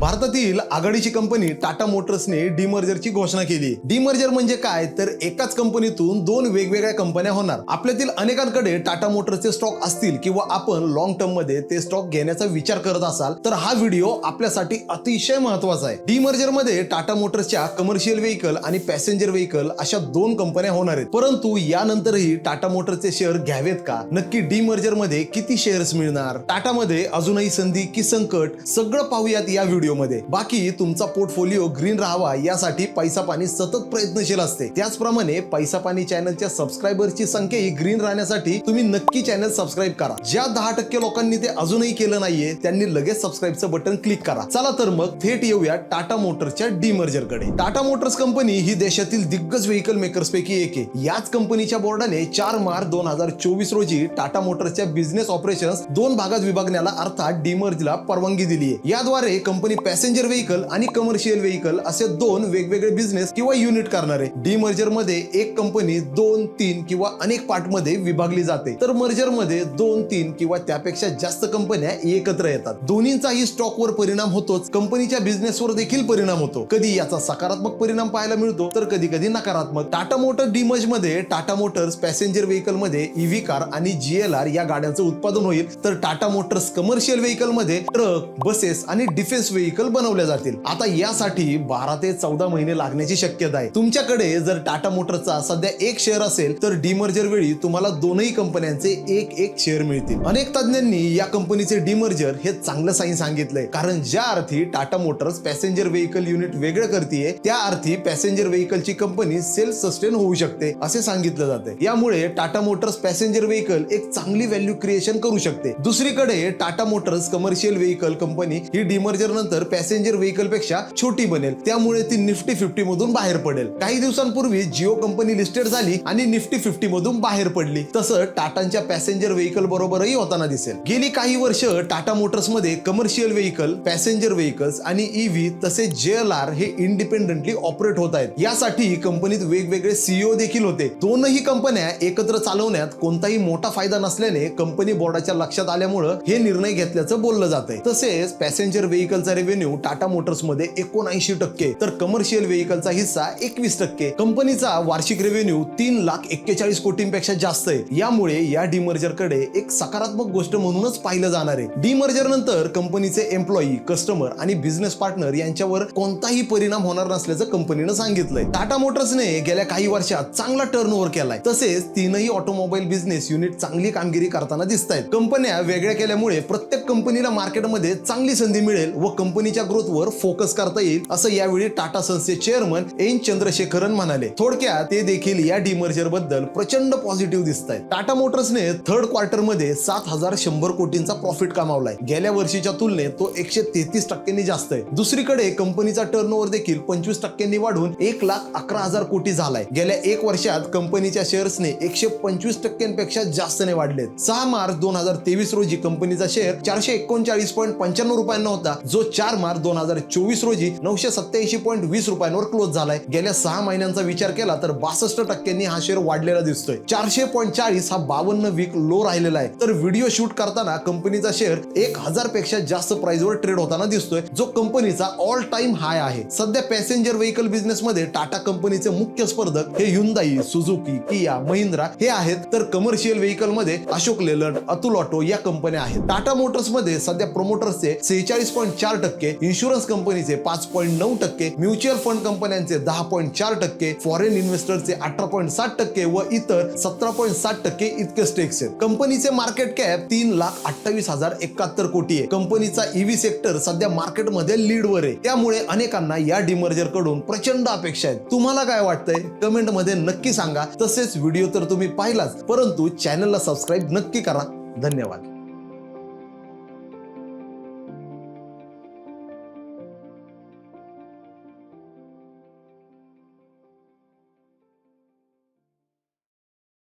भारतातील आघाडीची कंपनी टाटा मोटर्सने डिमर्जरची घोषणा केली. डिमर्जर म्हणजे काय? तर एकाच कंपनीतून दोन वेगवेगळ्या कंपन्या होणार. आपल्यातील अनेकांकडे टाटा मोटर्सचे स्टॉक असतील किंवा आपण लॉंग टर्ममध्ये ते स्टॉक घेण्याचा विचार करत असाल तर हा व्हिडिओ आपल्यासाठी अतिशय महत्त्वाचा आहे. डिमर्जरमध्ये टाटा मोटर्सच्या कमर्शियल व्हेकल आणि पॅसेंजर व्हेकल अशा दोन कंपन्या होणार आहेत. परंतु यानंतरही टाटा मोटर्सचे शेअर घ्यावेत का? नक्की डिमर्जरमध्ये किती शेअर्स मिळणार? टाटामध्ये अजूनही संधी की संकट सगळं पाहूयात या व्हिडिओ पोर्टफोलिओमध्ये बाकी तुमचा पोर्टफोलिओ ग्रीन राहावा यासाठी पैसा पाणी सतत प्रयत्नशील असते. त्याचप्रमाणे पैसा पाणी चॅनलच्या सबस्क्रायबरची संख्या ही ग्रीन राहण्यासाठी तुम्ही नक्की चॅनल सबस्क्राईब करा. ज्या दहा टक्के लोकांनी ते अजूनही केलं नाहीये त्यांनी लगेच सबस्क्राईबचं बटन क्लिक करा. चला तर मग थेट येऊया टाटा मोटर्सच्या डीमर्जरकडे टाटा मोटर्स कंपनी ही देशातील दिग्गज व्हेकल मेकर्स पैकी एक आहे. याच कंपनीच्या बोर्डाने चार मार्च दोन हजार चोवीस रोजी टाटा मोटर्सच्या बिझनेस ऑपरेशन्स दोन भागात विभागण्याला अर्थात डीमर्जला परवानगी दिली आहे याद्वारे कंपनी पॅसेंजर व्हेकल आणि कमर्शियल व्हेकल असे दोन वेगवेगळे बिझनेस किंवा युनिट करणार. आहे मध्ये एक कंपनी दोन तीन किंवा अनेक पार्टमध्ये विभागली जाते. तर मर्जरमध्ये दोन तीन किंवा त्यापेक्षा जास्त कंपन्या एकत्र येतात. दोन्हींचाही स्टॉकवर परिणाम होतोच. कंपनीच्या बिझनेसवर देखील परिणाम होतो. कधी याचा सकारात्मक परिणाम पाहायला मिळतो तर कधी कधी नकारात्मक. टाटा मोटर डिमर्जमध्ये टाटा मोटर्स पॅसेंजर व्हेकलमध्ये ईव्ही कार आणि जीएलआर या गाड्यांचं उत्पादन होईल. तर टाटा मोटर्स कमर्शियल व्हेकलमध्ये ट्रक बसेस आणि डिफेन्स व्हेकल बनवल्या जातील. आता यासाठी बारा ते चौदा महिने लागण्याची शक्यता आहे. तुमच्याकडे जर टाटा मोटरचा सध्या एक शेअर असेल तर डिमर्जर वेळी तुम्हाला दोनही कंपन्यांचे एक एक शेअर मिळतील. अनेक तज्ञांनी या कंपनीचे डिमर्जर हे चांगलं साईन सांगितलंय. कारण ज्या अर्थी Tata Motors passenger vehicle unit वेगळं करते त्या अर्थी पॅसेंजर व्हेकलची कंपनी सेल्फ सस्टेन होऊ शकते असे सांगितलं जाते यामुळे टाटा मोटर्स पॅसेंजर व्हेकल एक चांगली व्हॅल्यू क्रिएशन करू शकते. दुसरीकडे Tata Motors commercial vehicle company ही डिमर्जर नंतर पॅसेंजर व्हेकलपेक्षा छोटी बनेल. त्यामुळे ती निफ्टी फिफ्टी मधून बाहेर पडेल. काही दिवसांपूर्वी जिओ कंपनी लिस्टेड झाली आणि निफ्टी फिफ्टी मधून बाहेर पडली. तसं टाटांच्या पॅसेंजर व्हेकल बरोबरही होताना दिसेल. गेली काही वर्ष टाटा मोटर्समध्ये कमर्शियल व्हेकल पॅसेंजर व्हेकल्स आणि ईव्ही तसेच जेएलआर हे इंडिपेंडेंटली ऑपरेट होत आहेत. यासाठी कंपनीत वेगवेगळे सीईओ देखील होते. दोनही कंपन्या एकत्र चालवण्यात कोणताही मोठा फायदा नसल्याने कंपनी बोर्डाच्या लक्षात आल्यामुळं हे निर्णय घेतल्याचं बोललं जात आहे तसेच पॅसेंजर व्हेकलचा रेव्हेन्यू टाटा मोटर्समध्ये एकोणऐंशी टक्के तर कमर्शियल व्हेकलचा हिस्सा एकवीस टक्के. कंपनीचा वार्षिक रेव्हेन्यू तीन लाख एक्केचाळीस कोटींपेक्षा जास्त आहे. यामुळे या डिमर्जरकडे एक सकारात्मक गोष्ट म्हणूनच पाहिलं जाणार आहे. डिमर्जर नंतर कंपनीचे एम्प्लॉई कस्टमर आणि बिझनेस पार्टनर यांच्यावर कोणताही परिणाम होणार नसल्याचं कंपनीनं सांगितलंय. टाटा मोटर्सने गेल्या काही वर्षात चांगला टर्न ओव्हर केलाय. तसेच तीनही ऑटोमोबाईल बिझनेस युनिट चांगली कामगिरी करताना दिसत आहेत कंपन्या वेगळ्या केल्यामुळे प्रत्येक कंपनीला मार्केटमध्ये चांगली संधी मिळेल व कंपनीच्या ग्रोथवर फोकस करता येईल असं यावेळी टाटा सन्सचे चेअरमन एन चंद्रशेखरन म्हणाले. थोडक्यात ते देखील या डिमर्जरबद्दल प्रचंड पॉझिटिव्ह दिसत आहेत टाटा मोटर्सने थर्ड क्वार्टरमध्ये सात हजार शंभर कोटींचा प्रॉफिट कमावलाय. गेल्या वर्षीच्या तुलनेत तो एकशे तेहतीस टक्क्यांनी जास्त आहे. दुसरीकडे कंपनीचा टर्नओव्हर देखील पंचवीस टक्क्यांनी वाढून एक लाख अकरा हजार कोटी झालाय. गेल्या एक वर्षात कंपनीच्या शेअर्सने एकशे पंचवीस टक्क्यांपेक्षा जास्तने वाढलेत. सहा मार्च दोन हजार तेवीस रोजी कंपनीचा शेअर चारशे एकोणचाळीस पॉईंट पंच्याण्णव रुपयांना होता जो चार मार्च दोन हजार चोवीस रोजी नऊशे सत्याऐंशी पॉईंट वीस रुपयांवर क्लोज झालाय. गेल्या सहा महिन्यांचा विचार केला तर बासष्ट टक्क्यांनी हा शेअर वाढलेला दिसतोय. चारशे पॉईंट चाळीस हा बावन्न वीक लो राहिलेला आहे. तर व्हिडिओ शूट करताना कंपनीचा शेअर एक हजारपेक्षा जास्त प्राइसवर ट्रेड होताना दिसतोय. जो कंपनीचा ऑल टाइम हाय आहे. सध्या पॅसेंजर व्हेकल बिझनेस मध्ये टाटा कंपनीचे मुख्य स्पर्धक हे युंदाई सुझुकी किया महिंद्रा हे आहेत. तर कमर्शियल व्हेकलमध्ये अशोक लेलंड अतुल ऑटो या कंपन्या आहेत. टाटा मोटर्समध्ये सध्या प्रोमोटर्सचे सेहेचाळीस पॉईंट चार टक्के टक्के इन्शुरन्स कंपनीचे पाच पॉईंट नऊ टक्के म्युच्युअल फंड कंपन्यांचे दहा पॉईंट चार टक्के फॉरेन इन्व्हेस्टरचे अठरा पॉईंट सात टक्के व इतर सतरा पॉईंट सात टक्के इतके स्टेक्स आहेत. कंपनीचे मार्केट कॅप तीन लाख अठ्ठावीस हजार एकाहत्तर कोटी आहे. कंपनीचा ईव्ही सेक्टर सध्या मार्केटमध्ये लीडवर आहे. त्यामुळे अनेकांना या डिमर्जरकडून प्रचंड अपेक्षा आहेत. तुम्हाला काय वाटतंय? कमेंटमध्ये नक्की सांगा. तसेच व्हिडिओ तर तुम्ही पाहिलाच. परंतु चॅनलला सबस्क्राईब नक्की करा. धन्यवाद.